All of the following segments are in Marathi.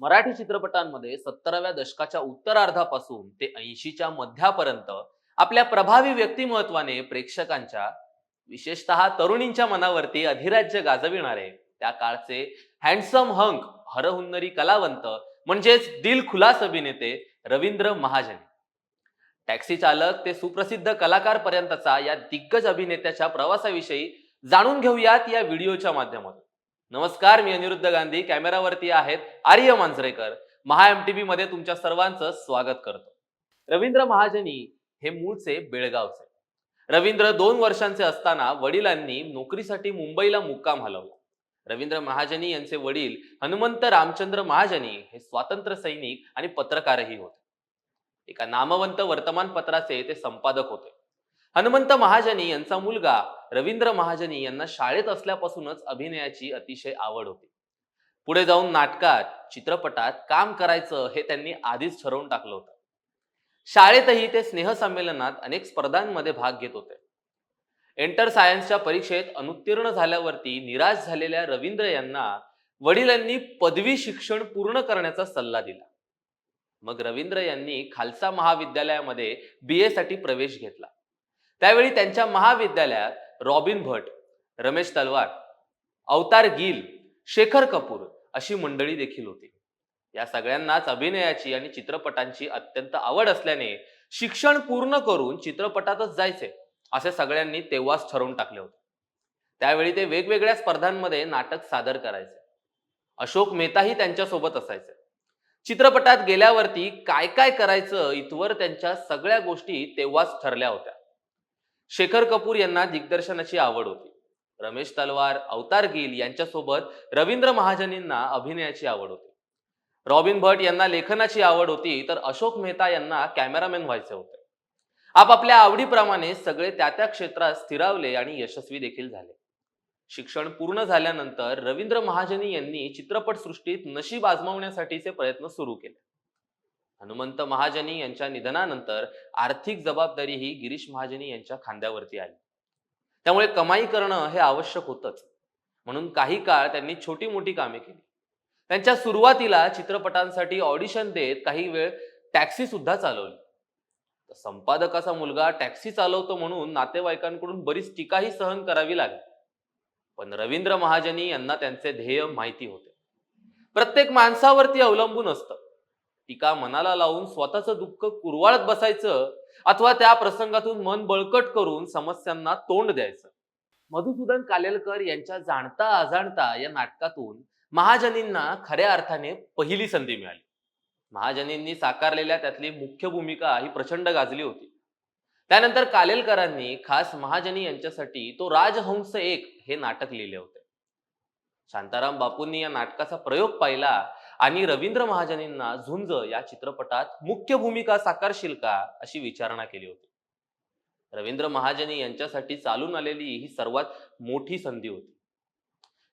मराठी चित्रपटांमध्ये सत्तराव्या दशकाच्या उत्तरार्धापासून ते ऐंशीच्या मध्यापर्यंत आपल्या प्रभावी व्यक्तिमत्वाने प्रेक्षकांच्या विशेषतः तरुणींच्या मनावरती अधिराज्य गाजविणारे त्या काळचे हँडसम हंक हरहुन्नरी कलावंत म्हणजेच दिल खुलास अभिनेते रवींद्र महाजन. टॅक्सी चालक ते सुप्रसिद्ध कलाकार पर्यंतचा या दिग्गज अभिनेत्याच्या प्रवासाविषयी जाणून घेऊयात या व्हिडिओच्या माध्यमातून. नमस्कार मी अनिरुद्ध गांधी. कॅमेरावरती आहेत आर्य मांजरेकर. महा एम टी मध्ये तुमच्या सर्वांचं स्वागत करतो. रवींद्र महाजनी हे मूळचे बेळगावचे. रवींद्र दोन वर्षांचे असताना वडिलांनी नोकरीसाठी मुंबईला मुक्काम हलवला. रवींद्र महाजनी यांचे वडील हनुमंत रामचंद्र महाजनी हे स्वातंत्र्य सैनिक आणि पत्रकारही होते. एका नामवंत वर्तमानपत्राचे ते संपादक होते. हनुमंत महाजनी यांचा मुलगा रवींद्र महाजनी यांना शाळेत असल्यापासूनच अभिनयाची अतिशय आवड होती. पुढे जाऊन नाटकात चित्रपटात काम करायचं हे त्यांनी आधीच ठरवून टाकलं होतं. शाळेतही ते स्नेहसंमेलनात अनेक स्पर्धांमध्ये भाग घेत होते. एंटर सायन्सच्या परीक्षेत अनुत्तीर्ण झाल्यावरती निराश झालेल्या रवींद्र यांना वडिलांनी पदवी शिक्षण पूर्ण करण्याचा सल्ला दिला. मग रवींद्र यांनी खालसा महाविद्यालयामध्ये बी ए साठी प्रवेश घेतला. त्यावेळी त्यांच्या महाविद्यालयात रॉबिन भट रमेश तलवार अवतार गिल शेखर कपूर अशी मंडळी देखील होती. या सगळ्यांनाच अभिनयाची आणि चित्रपटांची अत्यंत आवड असल्याने शिक्षण पूर्ण करून चित्रपटातच जायचे असे सगळ्यांनी तेव्हाच ठरवून टाकले होते. त्यावेळी ते वेगवेगळ्या स्पर्धांमध्ये नाटक सादर करायचे. अशोक मेहताही त्यांच्यासोबत असायचे. चित्रपटात गेल्यावरती काय काय करायचं इथवर त्यांच्या सगळ्या गोष्टी तेव्हाच ठरल्या होत्या. शेखर कपूर यांना दिग्दर्शनाची आवड होती. रमेश तलवार अवतार गिल यांच्यासोबत रवींद्र महाजनींना अभिनयाची आवड होती. रॉबिन भट यांना लेखनाची आवड होती तर अशोक मेहता यांना कॅमेरामॅन व्हायचे होते. आपापल्या आवडीप्रमाणे सगळे त्या त्या क्षेत्रात स्थिरावले आणि यशस्वी देखील झाले. शिक्षण पूर्ण झाल्यानंतर रवींद्र महाजनी यांनी चित्रपटसृष्टीत नशीब आजमावण्यासाठीचे प्रयत्न सुरू केले. हनुमंत महाजनी यांच्या निधनानंतर आर्थिक जबाबदारी ही गिरीश महाजनी यांच्या खांद्यावरती आली. त्यामुळे कमाई करणं हे आवश्यक होतंच. म्हणून काही काळ त्यांनी छोटी मोठी कामे केली. त्यांच्या सुरुवातीला चित्रपटांसाठी ऑडिशन देत काही वेळ टॅक्सी सुद्धा चालवली. संपादकाचा मुलगा टॅक्सी चालवतो म्हणून नातेवाईकांकडून बरीच टीकाही सहन करावी लागली. पण रवींद्र महाजनी यांना त्यांचे ध्येय माहिती होते. प्रत्येक माणसावरती अवलंबून असतं. टीका मनाला लावून स्वतःचं दुःख कुरवाळत बसायचं अथवा त्या प्रसंगातून मन बळकट करून समस्यांना तोंड द्यायचं. मधुसूदन कालेलकर यांच्या जाणता अजाणता या नाटकातून महाजनींना खऱ्या अर्थाने पहिली संधी मिळाली. महाजनींनी साकारलेल्या त्यातली मुख्य भूमिका ही प्रचंड गाजली होती. त्यानंतर कालेलकरांनी खास महाजनी यांच्यासाठी तो राजहंस एक हे नाटक लिहिले होते. शांताराम बापूंनी या नाटकाचा प्रयोग पाहिला आणि रवींद्र महाजनींना झुंज या चित्रपटात मुख्य भूमिका साकारशील का अशी विचारणा केली होती. रवींद्र महाजनी यांच्यासाठी चालून आलेली ही सर्वात मोठी संधी होती.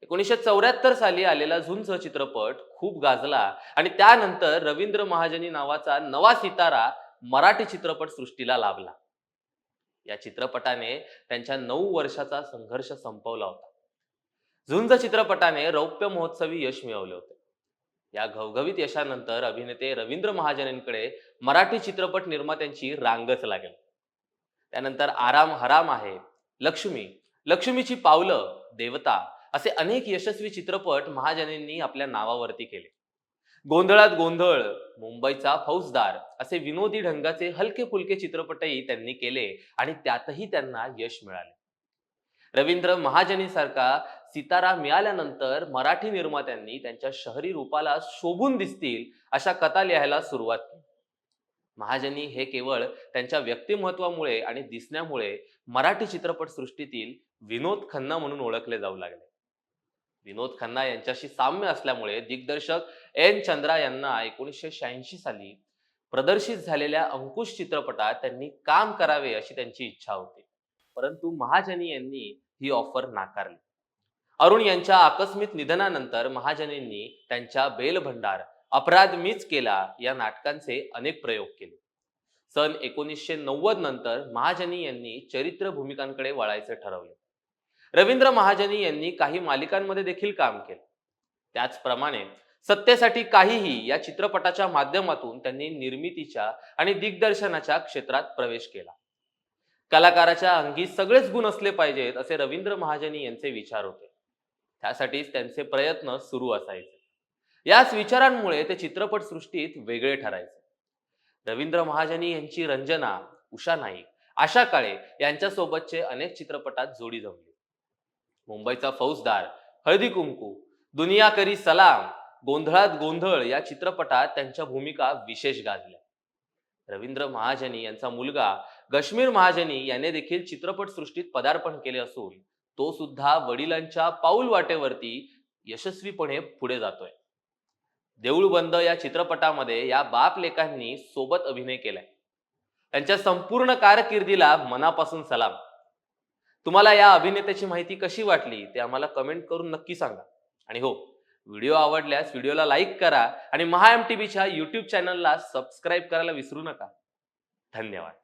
एकोणीसशे चौऱ्याहत्तर साली आलेला झुंज चित्रपट खूप गाजला आणि त्यानंतर रवींद्र महाजनी नावाचा नवा सितारा मराठी चित्रपट सृष्टीला लाभला. या चित्रपटाने त्यांच्या नऊ वर्षाचा संघर्ष संपवला होता. झुंज चित्रपटाने रौप्य महोत्सवी यश मिळवले होते. या घवघवीत यशानंतर अभिनेते रवींद्र महाजनांकडे मराठी चित्रपट निर्मात्यांची रांगच लागेल. त्यानंतर आराम हराम आहे लक्ष्मी लक्ष्मीची पावलं देवता असे अनेक यशस्वी चित्रपट महाजनींनी आपल्या नावावरती केले. गोंधळात गोंधळ मुंबईचा फौजदार असे विनोदी ढंगाचे हलके फुलके चित्रपटही त्यांनी केले आणि त्यातही त्यांना यश मिळाले. रवींद्र महाजनीसारखा सितारा मिळाल्यानंतर मराठी निर्मात्यांनी त्यांच्या शहरी रूपाला शोभून दिसतील अशा कथा लिहायला सुरुवात केली. महाजनी हे केवळ त्यांच्या व्यक्तिमत्वामुळे आणि दिसण्यामुळे मराठी चित्रपट सृष्टीतील विनोद खन्ना म्हणून ओळखले जाऊ लागले. विनोद खन्ना यांच्याशी साम्य असल्यामुळे दिग्दर्शक एन चंद्रा यांना एकोणीसशे शहाऐंशी साली प्रदर्शित झालेल्या अंकुश चित्रपटात त्यांनी काम करावे अशी त्यांची इच्छा होती. परंतु महाजनी यांनी ही ऑफर नाकारली. अरुण यांच्या आकस्मिक निधनानंतर महाजनींनी त्यांच्या बेल भंडार अपराध मीच केला या नाटकांचे अनेक प्रयोग केले. सन एकोणीसशे नव्वद नंतर महाजनी यांनी चरित्र भूमिकांकडे वळायचे ठरवले. रवींद्र महाजनी यांनी काही मालिकांमध्ये देखील काम केले. त्याचप्रमाणे सत्तेसाठी काहीही या चित्रपटाच्या माध्यमातून त्यांनी निर्मितीच्या आणि दिग्दर्शनाच्या क्षेत्रात प्रवेश केला. कलाकाराच्या अंगी सगळेच गुण असले पाहिजेत असे रवींद्र महाजनी यांचे विचार होते. त्यासाठीच त्यांचे प्रयत्न सुरू असायचे. याच विचारांमुळे ते चित्रपट सृष्टीत वेगळे ठरायचे. रवींद्र महाजनी यांची रंजना उषा नाईक आशा काळे यांच्यासोबतचे अनेक चित्रपटात जोडी जमली. मुंबईचा फौजदार हळदी कुंकू दुनिया करी सलाम गोंधळात गोंधळ या चित्रपटात त्यांच्या भूमिका विशेष गाजल्या. रवींद्र महाजनी यांचा मुलगा गश्मीर महाजनी याने देखील चित्रपट सृष्टीत पदार्पण केले असून तो सुद्धा वडिलांच्या पाऊल वाटेवरती यशस्वीपणे पुढे जातोय. देऊळ बंद या चित्रपटामध्ये या बाप लेखांनी सोबत अभिनय केलाय. त्यांच्या संपूर्ण कारकिर्दीला मनापासून सलाम. तुम्हाला या अभिनेत्याची माहिती कशी वाटली ते आम्हाला कमेंट करून नक्की सांगा. आणि हो व्हिडिओ आवडल्यास व्हिडिओला लाईक करा आणि महा एम टी बीच्या युट्यूब चॅनलला सबस्क्राईब करायला विसरू नका. धन्यवाद.